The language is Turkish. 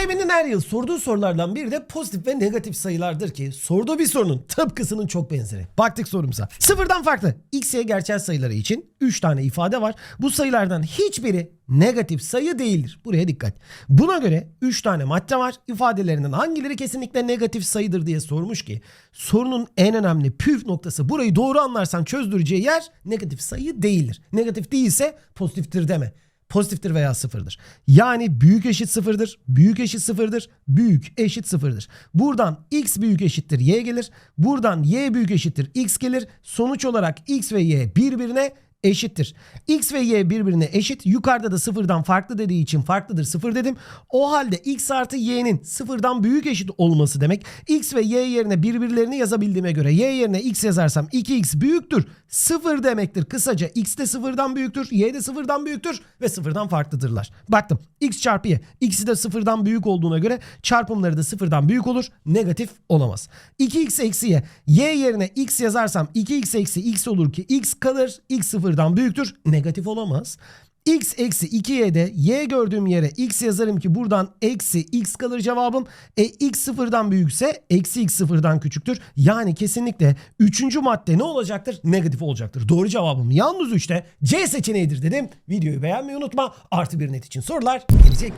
ÖSYM'nin her yıl sorduğu sorulardan biri de pozitif ve negatif sayılardır ki sorduğu bir sorunun tıpkısının çok benzeri. Baktık sorumuza. Sıfırdan farklı x, y gerçel sayıları için 3 tane ifade var. Bu sayılardan hiçbiri negatif sayı değildir. Buraya dikkat. Buna göre 3 tane madde var. İfadelerinden hangileri kesinlikle negatif sayıdır diye sormuş ki sorunun en önemli püf noktası burayı doğru anlarsan çözdüreceği yer negatif sayı değildir. Negatif değilse pozitiftir deme pozitiftir veya sıfırdır. Yani büyük eşit sıfırdır, büyük eşit sıfırdır, büyük eşit sıfırdır. Buradan x büyük eşittir y gelir. Buradan y büyük eşittir x gelir. Sonuç olarak x ve y birbirine eşittir. X ve Y birbirine eşit. Yukarıda da sıfırdan farklı dediği için farklıdır sıfır dedim. O halde X artı Y'nin sıfırdan büyük eşit olması demek. X ve Y yerine birbirlerini yazabildiğime göre Y yerine X yazarsam 2X büyüktür. Sıfır demektir. Kısaca X de sıfırdan büyüktür. Y de sıfırdan büyüktür ve sıfırdan farklıdırlar. Baktım. X çarpı Y. X'i de sıfırdan büyük olduğuna göre çarpımları da sıfırdan büyük olur. Negatif olamaz. 2X eksi Y. Y yerine X yazarsam 2X eksi X olur ki X kalır. X sıfırdan büyüktür. Negatif olamaz. X eksi 2y'de y gördüğüm yere x yazarım ki buradan eksi x kalır cevabım. E x sıfırdan büyükse eksi x sıfırdan küçüktür. Yani kesinlikle üçüncü madde ne olacaktır? Negatif olacaktır. Doğru cevabım yalnız 3'te C seçeneğidir dedim. Videoyu beğenmeyi unutma. Artı bir net için sorular gelecek.